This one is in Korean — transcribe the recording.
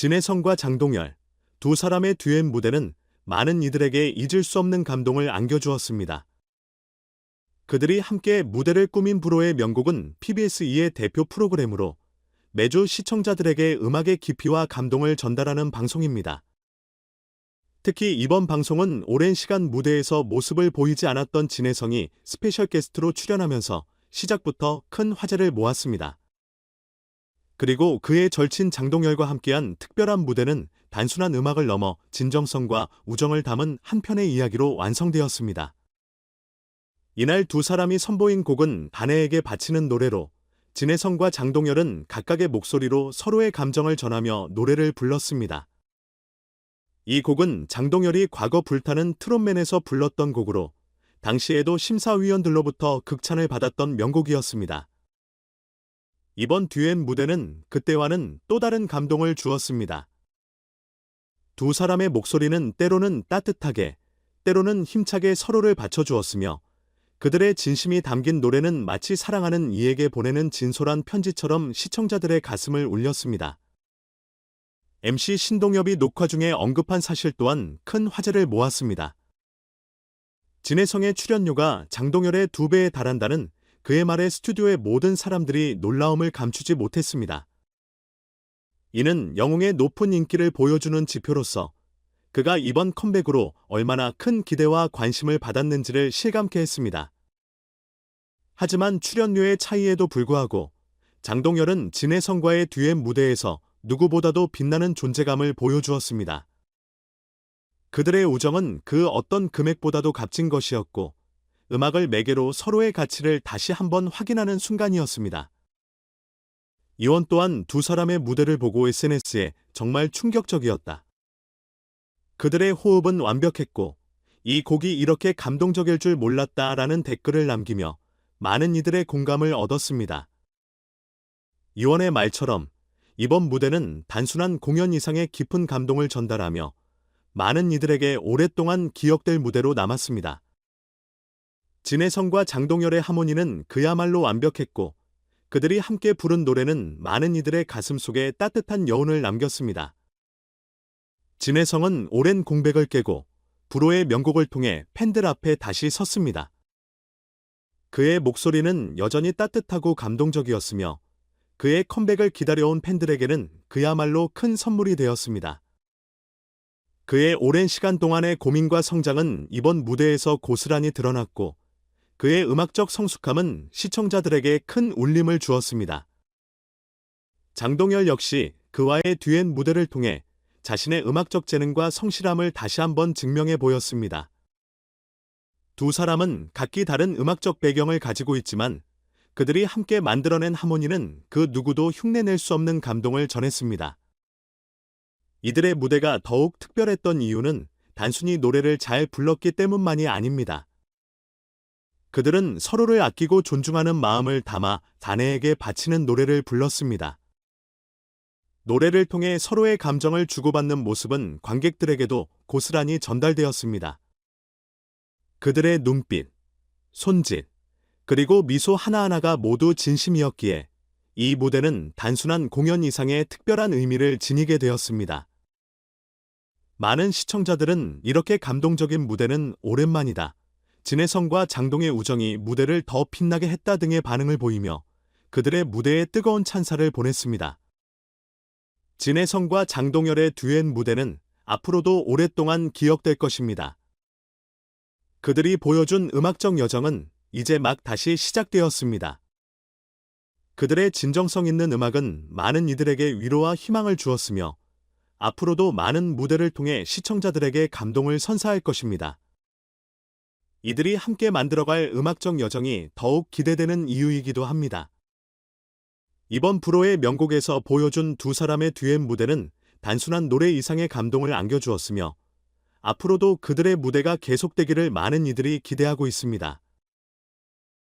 진혜성과 장동열 두 사람의 듀엣 무대는 많은 이들에게 잊을 수 없는 감동을 안겨주었습니다. 그들이 함께 무대를 꾸민 브로의 명곡은 PBS2의 대표 프로그램으로 매주 시청자들에게 음악의 깊이와 감동을 전달하는 방송입니다. 특히 이번 방송은 오랜 시간 무대에서 모습을 보이지 않았던 진혜성이 스페셜 게스트로 출연하면서 시작부터 큰 화제를 모았습니다. 그리고 그의 절친 장동열과 함께한 특별한 무대는 단순한 음악을 넘어 진정성과 우정을 담은 한 편의 이야기로 완성되었습니다. 이날 두 사람이 선보인 곡은 아내에게 바치는 노래로 진혜성과 장동열은 각각의 목소리로 서로의 감정을 전하며 노래를 불렀습니다. 이 곡은 장동열이 과거 불타는 트롯맨에서 불렀던 곡으로 당시에도 심사위원들로부터 극찬을 받았던 명곡이었습니다. 이번 듀엣 무대는 그때와는 또 다른 감동을 주었습니다. 두 사람의 목소리는 때로는 따뜻하게, 때로는 힘차게 서로를 받쳐주었으며 그들의 진심이 담긴 노래는 마치 사랑하는 이에게 보내는 진솔한 편지처럼 시청자들의 가슴을 울렸습니다. MC 신동엽이 녹화 중에 언급한 사실 또한 큰 화제를 모았습니다. 진혜성의 출연료가 장동열의 두 배에 달한다는 그의 말에 스튜디오의 모든 사람들이 놀라움을 감추지 못했습니다. 이는 영웅의 높은 인기를 보여주는 지표로서 그가 이번 컴백으로 얼마나 큰 기대와 관심을 받았는지를 실감케 했습니다. 하지만 출연료의 차이에도 불구하고 장동열은 진혜성과의 듀엣 무대에서 누구보다도 빛나는 존재감을 보여주었습니다. 그들의 우정은 그 어떤 금액보다도 값진 것이었고 음악을 매개로 서로의 가치를 다시 한번 확인하는 순간이었습니다. 이원 또한 두 사람의 무대를 보고 SNS에 정말 충격적이었다. 그들의 호흡은 완벽했고 이 곡이 이렇게 감동적일 줄 몰랐다라는 댓글을 남기며 많은 이들의 공감을 얻었습니다. 이원의 말처럼 이번 무대는 단순한 공연 이상의 깊은 감동을 전달하며 많은 이들에게 오랫동안 기억될 무대로 남았습니다. 진혜성과 장동열의 하모니는 그야말로 완벽했고 그들이 함께 부른 노래는 많은 이들의 가슴 속에 따뜻한 여운을 남겼습니다. 진혜성은 오랜 공백을 깨고 불호의 명곡을 통해 팬들 앞에 다시 섰습니다. 그의 목소리는 여전히 따뜻하고 감동적이었으며 그의 컴백을 기다려온 팬들에게는 그야말로 큰 선물이 되었습니다. 그의 오랜 시간 동안의 고민과 성장은 이번 무대에서 고스란히 드러났고 그의 음악적 성숙함은 시청자들에게 큰 울림을 주었습니다. 장동열 역시 그와의 듀엣 무대를 통해 자신의 음악적 재능과 성실함을 다시 한번 증명해 보였습니다. 두 사람은 각기 다른 음악적 배경을 가지고 있지만 그들이 함께 만들어낸 하모니는 그 누구도 흉내낼 수 없는 감동을 전했습니다. 이들의 무대가 더욱 특별했던 이유는 단순히 노래를 잘 불렀기 때문만이 아닙니다. 그들은 서로를 아끼고 존중하는 마음을 담아 자네에게 바치는 노래를 불렀습니다. 노래를 통해 서로의 감정을 주고받는 모습은 관객들에게도 고스란히 전달되었습니다. 그들의 눈빛, 손짓, 그리고 미소 하나하나가 모두 진심이었기에 이 무대는 단순한 공연 이상의 특별한 의미를 지니게 되었습니다. 많은 시청자들은 이렇게 감동적인 무대는 오랜만이다. 진혜성과 장동의 우정이 무대를 더 빛나게 했다 등의 반응을 보이며 그들의 무대에 뜨거운 찬사를 보냈습니다. 진혜성과 장동열의 듀엣 무대는 앞으로도 오랫동안 기억될 것입니다. 그들이 보여준 음악적 여정은 이제 막 다시 시작되었습니다. 그들의 진정성 있는 음악은 많은 이들에게 위로와 희망을 주었으며 앞으로도 많은 무대를 통해 시청자들에게 감동을 선사할 것입니다. 이들이 함께 만들어갈 음악적 여정이 더욱 기대되는 이유이기도 합니다. 이번 브로의 명곡에서 보여준 두 사람의 듀엣 무대는 단순한 노래 이상의 감동을 안겨주었으며 앞으로도 그들의 무대가 계속되기를 많은 이들이 기대하고 있습니다.